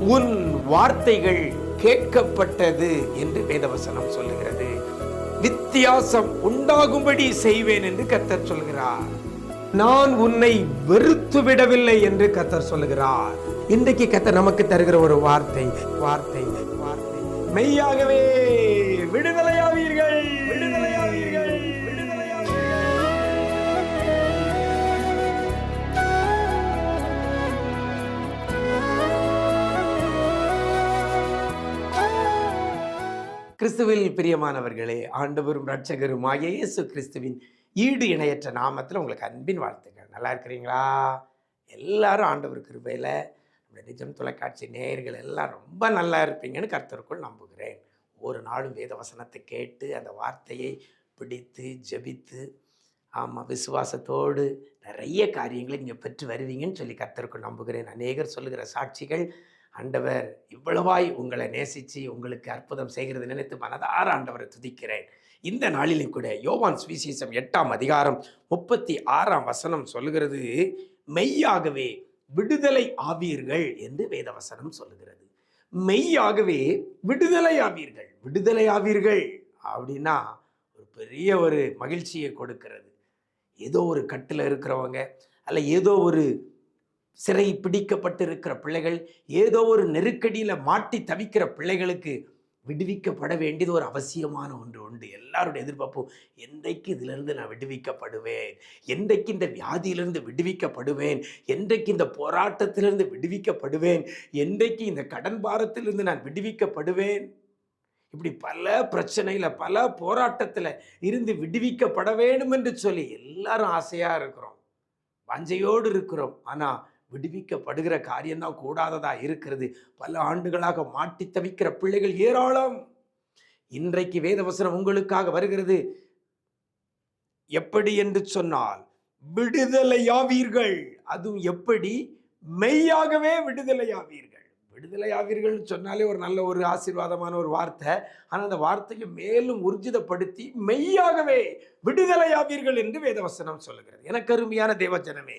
உன் வார்த்தைகள் கேட்கப்பட்டது என்று வேதவசனம் சொல்லுகிறது. வித்தியாசம் உண்டாகும்படி செய்வேன் என்று கத்தர் சொல்கிறார். நான் உன்னை வெறுத்து விடவில்லை என்று கத்தர் சொல்லுகிறார். இன்றைக்கு கத்தர் நமக்கு தருகிற ஒரு வார்த்தை வார்த்தை வார்த்தை. மெய்யாகவே விடுதலை கிறிஸ்துவில் பிரியமானவர்களே ஆண்டவரும் இரட்சகருமாகிய இயேசு கிறிஸ்துவின் ஈடு இணையற்ற நாமத்தில் உங்களுக்கு அன்பின் வாழ்த்துக்கள். நல்லா இருக்கிறீங்களா? எல்லாரும் ஆண்டவர் கிருபையில் நம்முடைய நிஜம் தொலைக்காட்சி நேயர்கள் எல்லாம் ரொம்ப நல்லா இருப்பீங்கன்னு கர்த்தருக்குள் நம்புகிறேன். ஒரு நாளும் வேத வசனத்தை கேட்டு அந்த வார்த்தையை பிடித்து ஜெபித்து ஆமாம் விசுவாசத்தோடு நிறைய காரியங்களை நீங்கள் பெற்று வருவீங்கன்னு சொல்லி கர்த்தருக்குள் நம்புகிறேன். அநேகர் சொல்லுகிற சாட்சிகள் ஆண்டவர் இவ்வளவாய் உங்களை நேசித்து உங்களுக்கு அற்புதம் செய்கிறது நினைத்து மனதார ஆண்டவரை துதிக்கிறேன். இந்த நாளிலும் கூட யோவான் சுவிசேஷம் எட்டாம் அதிகாரம் முப்பத்தி ஆறாம் வசனம் சொல்லுகிறது மெய்யாகவே விடுதலை ஆவீர்கள் என்று வேதவசனம் சொல்லுகிறது. மெய்யாகவே விடுதலை ஆவீர்கள். விடுதலை ஆவீர்கள் அப்படின்னா ஒரு பெரிய ஒரு மகிழ்ச்சியை கொடுக்கிறது. ஏதோ ஒரு கட்டில் இருக்கிறவங்க அல்ல ஏதோ ஒரு சிறை பிடிக்கப்பட்டு இருக்கிற பிள்ளைகள் ஏதோ ஒரு நெருக்கடியில் மாட்டி தவிக்கிற பிள்ளைகளுக்கு விடுவிக்கப்பட வேண்டியது ஒரு அவசியமான ஒன்று உண்டு. எல்லாருடைய எதிர்பார்ப்பும் என்றைக்கு இதிலிருந்து நான் விடுவிக்கப்படுவேன்? என்றைக்கு இந்த வியாதியிலிருந்து விடுவிக்கப்படுவேன்? என்றைக்கு இந்த போராட்டத்திலிருந்து விடுவிக்கப்படுவேன்? என்றைக்கு இந்த கடன் பாரத்திலிருந்து நான் விடுவிக்கப்படுவேன்? இப்படி பல பிரச்சனையில் பல போராட்டத்தில் இருந்து விடுவிக்கப்பட வேண்டும் என்று சொல்லி எல்லாரும் ஆசையாக இருக்கிறோம். வஞ்சையோடு இருக்கிறோம். ஆனால் விடுவிக்கப்படுகிற காரியம்தான் கூடாததா இருக்கிறது. பல ஆண்டுகளாக மாட்டி தவிக்கிற பிள்ளைகள் ஏராளம். இன்றைக்கு வேதவசனம் உங்களுக்காக வருகிறது. எப்படி என்று சொன்னால் விடுதலையாவீர்கள் அதுவும் எப்படி? மெய்யாகவே விடுதலையாவீர்கள் விடுதலையாவீர்கள் சொன்னாலே ஒரு நல்ல ஒரு ஆசீர்வாதமான ஒரு வார்த்தை. ஆனால் அந்த வார்த்தையை மேலும் ஊர்ஜிதப்படுத்தி மெய்யாகவே விடுதலையாவீர்கள் என்று வேதவசனம் சொல்லுகிறது. எனக்கு அருமையான தேவஜனமே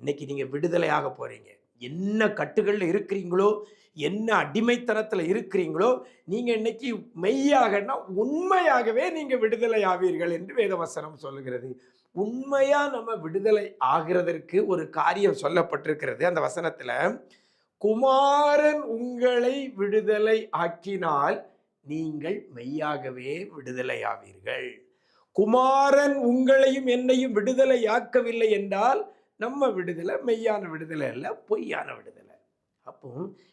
இன்னைக்கு நீங்கள் விடுதலையாக போகிறீங்க என்ன கட்டுகளில் இருக்கிறீங்களோ என்ன அடிமைத்தனத்தில் இருக்கிறீங்களோ நீங்கள் இன்னைக்கு மெய்யாகனா உண்மையாகவே நீங்கள் விடுதலை ஆவீர்கள் என்று வேதவசனம் சொல்லுகிறது. உண்மையாக நம்ம விடுதலை ஆகிறதற்கு ஒரு காரியம் சொல்லப்பட்டிருக்கிறது. அந்த வசனத்தில் குமாரன் உங்களை விடுதலை ஆக்கினால் நீங்கள் மெய்யாகவே விடுதலை ஆவீர்கள் குமாரன் உங்களையும் என்னையும் விடுதலை ஆக்கவில்லை என்றால் நம்ம விடுதலை மெய்யான விடுதலை இல்லை பொய்யான விடுதலை. அப்போ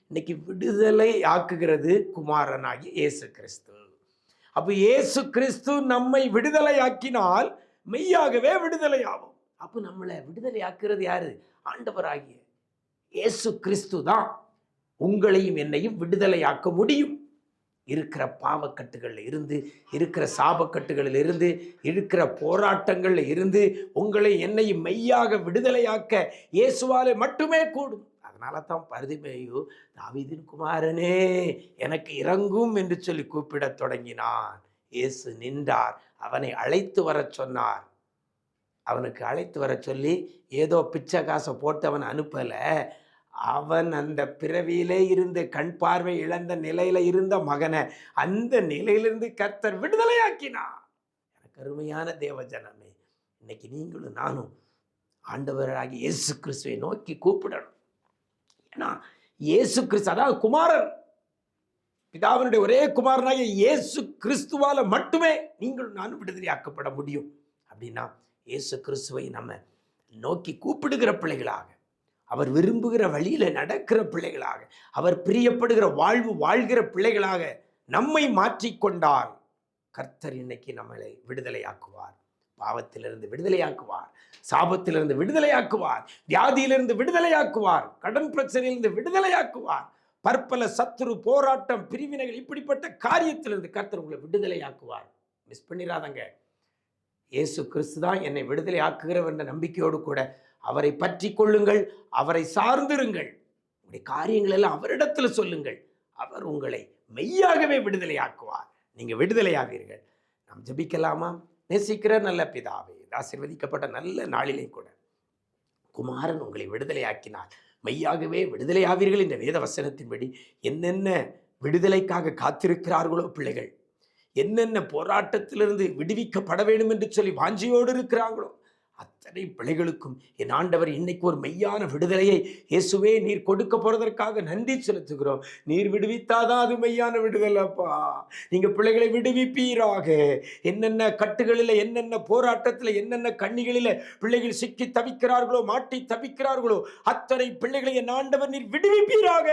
இன்னைக்கு விடுதலை ஆக்குகிறது குமாரனாகி இயேசு கிறிஸ்து. அப்போ இயேசு கிறிஸ்து நம்மை விடுதலை ஆக்கினால் மெய்யாகவே விடுதலை ஆகும். அப்போ நம்மளை விடுதலை ஆக்குறது யாரு? ஆண்டவராகிய இயேசு கிறிஸ்து தான். உங்களையும் என்னையும் விடுதலை ஆக்க முடியும். இருக்கிற பாவக்கட்டுகளில் இருந்து இருக்கிற சாபக்கட்டுகளில் இருந்து இருக்கிற போராட்டங்களில் இருந்து உங்களை என்னை மெய்யாக விடுதலையாக்க இயேசுவாலே மட்டுமே கூடும். அதனால தான் பரிதிமேயு தாவிதின் குமாரனே எனக்கு இறங்கும் என்று சொல்லி கூப்பிடத் தொடங்கினான். இயேசு நின்றார். அவனை அழைத்து வரச் சொன்னார். அவனுக்கு அழைத்து வரச் சொல்லி ஏதோ பிச்சை காசை போட்டு அவன் அனுப்பலை. அவன் அந்த பிறவியிலே இருந்து கண் பார்வை இழந்த நிலையில இருந்த மகனை அந்த நிலையிலிருந்து கர்த்தர் விடுதலையாக்கினான் எனக்கு அருமையான தேவஜனமே இன்னைக்கு நீங்களும் நானும் ஆண்டவராகி இயேசு கிறிஸ்துவை நோக்கி கூப்பிடணும். ஏன்னா இயேசு கிறிஸ்து அதாவது குமாரன் பிதாவினுடைய ஒரே குமாரனாகிய இயேசு கிறிஸ்துவால மட்டுமே நீங்களும் நானும் விடுதலையாக்கப்பட முடியும். அப்படின்னா இயேசு கிறிஸ்துவை நம்ம நோக்கி கூப்பிடுகிற பிள்ளைகளாக அவர் விரும்புகிற வழியில் நடக்கிற பிள்ளைகளாக அவர் பிரியப்படுகிற வாழ்வு வாழ்கிற பிள்ளைகளாக நம்மை மாற்றிக்கொண்டால் கர்த்தர் இன்னைக்கு நம்மளை விடுதலையாக்குவார். பாவத்திலிருந்து விடுதலையாக்குவார். சாபத்திலிருந்து விடுதலையாக்குவார். வியாதியிலிருந்து விடுதலையாக்குவார். கடன் பிரச்சனையிலிருந்து விடுதலையாக்குவார். பற்பல சத்துரு போராட்டம் பிரிவினைகள் இப்படிப்பட்ட காரியத்திலிருந்து கர்த்தர் உங்களை விடுதலையாக்குவார். மிஸ் பண்ணிடாதங்க இயேசு கிறிஸ்து தான் என்னை விடுதலை ஆக்குகிறவர் என்ற நம்பிக்கையோடு கூட அவரை பற்றி கொள்ளுங்கள் அவரை சார்ந்திருங்கள். உங்களுடைய காரியங்கள் எல்லாம் அவரிடத்தில் சொல்லுங்கள். அவர் உங்களை மெய்யாகவே விடுதலை ஆக்குவார் விடுதலையாவீர்கள். நாம் ஜபிக்கலாமா? நேசிக்கிற நல்ல பிதாவே ஆசிர்வதிக்கப்பட்ட நல்ல நாளிலே கூட. குமாரன் உங்களை விடுதலையாக்கினார். மெய்யாகவே விடுதலையாவீர்கள் என்ற வேத வசனத்தின்படி என்னென்ன விடுதலைக்காக காத்திருக்கிறார்களோ பிள்ளைகள் என்னென்ன போராட்டத்திலிருந்து விடுவிக்கப்பட வேண்டும் என்று சொல்லி வாஞ்சியோடு இருக்கிறாங்களோ அத்தனை பிள்ளைகளுக்கும் என் ஆண்டவர் இன்னைக்கு ஒரு மெய்யான விடுதலையை இயேசுவே நீர் கொடுக்க போறதற்காக நன்றி செலுத்துகிறோம். நீர் விடுவித்தாதான் அது மெய்யான விடுதலைப்பா நீங்க பிள்ளைகளை விடுவிப்பீராக. என்னென்ன கட்டுகளில் என்னென்ன போராட்டத்தில் என்னென்ன கண்ணிகளில் பிள்ளைகள் சிக்கி தவிக்கிறார்களோ மாட்டி தவிக்கிறார்களோ அத்தனை பிள்ளைகளை என் ஆண்டவர் நீர் விடுவிப்பீராக.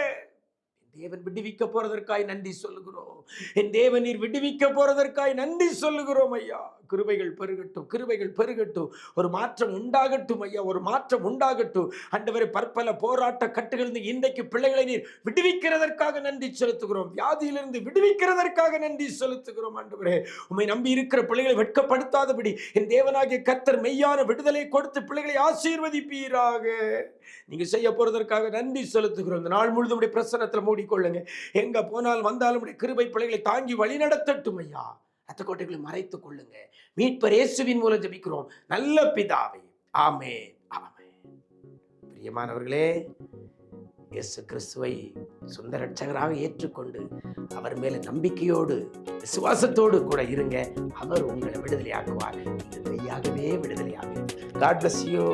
தேவன் விடுவிக்க போறதற்காய் நன்றி சொல்லுகிறோம். என் தேவன் நீர் விடுவிக்க போறதற்காய் நன்றி சொல்லுகிறோம் ஐயா. கிருபைகள் பெருகட்டும் கிருபைகள் பெருகட்டும். ஒரு மாற்றம் உண்டாகட்டும் ஐயா ஒரு மாற்றம் உண்டாகட்டும். அண்டவரை பற்பல போராட்ட கட்டுகளிலிருந்து இன்றைக்கு பிள்ளைகளை நீர் விடுவிக்கிறதற்காக நன்றி செலுத்துகிறோம். வியாதியிலிருந்து விடுவிக்கிறதற்காக நன்றி செலுத்துகிறோம் ஆண்டவரே. உம்மை நம்பி இருக்கிற பிள்ளைகளை வெட்கப்படுத்தாதபடி என் தேவனாகிய கத்தர் மெய்யான விடுதலை கொடுத்து பிள்ளைகளை ஆசீர்வதிப்பீராக. நீங்க செய்ய போறதற்காக நன்றி செலுத்துகிறோம். இந்த நாள் முழுதும் பிரசனத்தில் மூடி மூடிக்கொள்ளுங்க எங்க போனால் வந்தாலும் கிருபை பிள்ளைகளை தாங்கி வழி நடத்தட்டும் ஐயா. ரத்த கோட்டைகளை மறைத்துக் கொள்ளுங்க. மீட்பர் இயேசுவின் மூலம் ஜபிக்கிறோம். நல்ல பிதாவை. ஆமே ஆமே பிரியமானவர்களே இயேசு கிறிஸ்துவை சொந்த ரட்சகராக ஏற்றுக்கொண்டு அவர் மேல நம்பிக்கையோடு விசுவாசத்தோடு கூட இருங்க. அவர் உங்களை விடுதலையாக்குவார். நீங்கள் மெய்யாகவே விடுதலையாகுவீர்கள் காட் பிளஸ் யூ